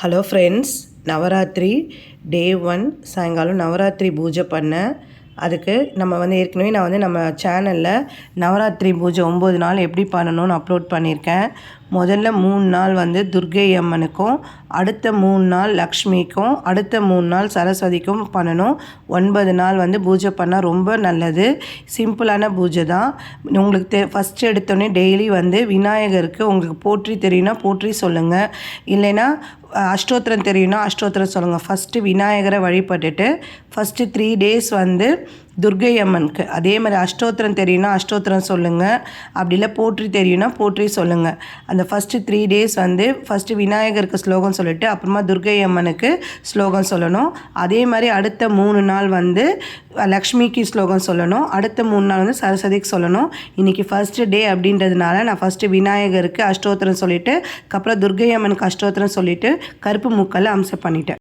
Hello friends Navaratri day one சாயங்காலம் நவராத்திரி பூஜை பண்ணேன் அதுக்கு நம்ம வந்து ஏற்கனவே நான் வந்து நம்ம சேனலில் நவராத்திரி பூஜை ஒம்பது நாள் எப்படி பண்ணணும்னு அப்லோட் பண்ணியிருக்கேன். முதல்ல மூணு நாள் வந்து துர்கை அம்மனுக்கும் அடுத்த மூணு நாள் லக்ஷ்மிக்கும் அடுத்த மூணு நாள் சரஸ்வதிக்கும் பண்ணணும். ஒன்பது நாள் வந்து பூஜை பண்ணால் ரொம்ப நல்லது. சிம்பிளான பூஜை தான். உங்களுக்கு தெ ஃபஸ்ட்டு எடுத்தோடனே டெய்லி வந்து விநாயகருக்கு உங்களுக்கு போற்றி தெரியும்னா போற்றி சொல்லுங்கள் இல்லைன்னா அஷ்டோத்திரம் தெரியும்னா அஷ்டோத்திரம் சொல்லுங்கள் ஃபஸ்ட்டு விநாயகரை வழிபட்டுட்டு ஃபஸ்ட்டு த்ரீ டேஸ் வந்து துர்கை அம்மனுக்கு அதே மாதிரி அஷ்டோத்திரம் தெரியும்னா அஷ்டோத்திரம் சொல்லுங்கள் அப்படி இல்லை போற்றி தெரியும்னா போற்றி சொல்லுங்கள் அந்த ஃபஸ்ட்டு த்ரீ டேஸ் வந்து ஃபஸ்ட்டு விநாயகருக்கு ஸ்லோகம் சொல்லிவிட்டு அப்புறமா துர்கை அம்மனுக்கு ஸ்லோகம் சொல்லணும். அதே மாதிரி அடுத்த மூணு நாள் வந்து லக்ஷ்மிக்கு ஸ்லோகம் சொல்லணும். அடுத்த மூணு நாள் வந்து சரஸ்வதிக்கு சொல்லணும். இன்றைக்கி ஃபஸ்ட்டு டே அப்படின்றதுனால நான் ஃபஸ்ட்டு விநாயகருக்கு அஷ்டோத்திரம் சொல்லிவிட்டு அதுக்கப்புறம் துர்கை அம்மனுக்கு அஷ்டோத்திரம் சொல்லிவிட்டு கருப்பு முக்கல்ல அம்சம் பண்ணிட்டேன்.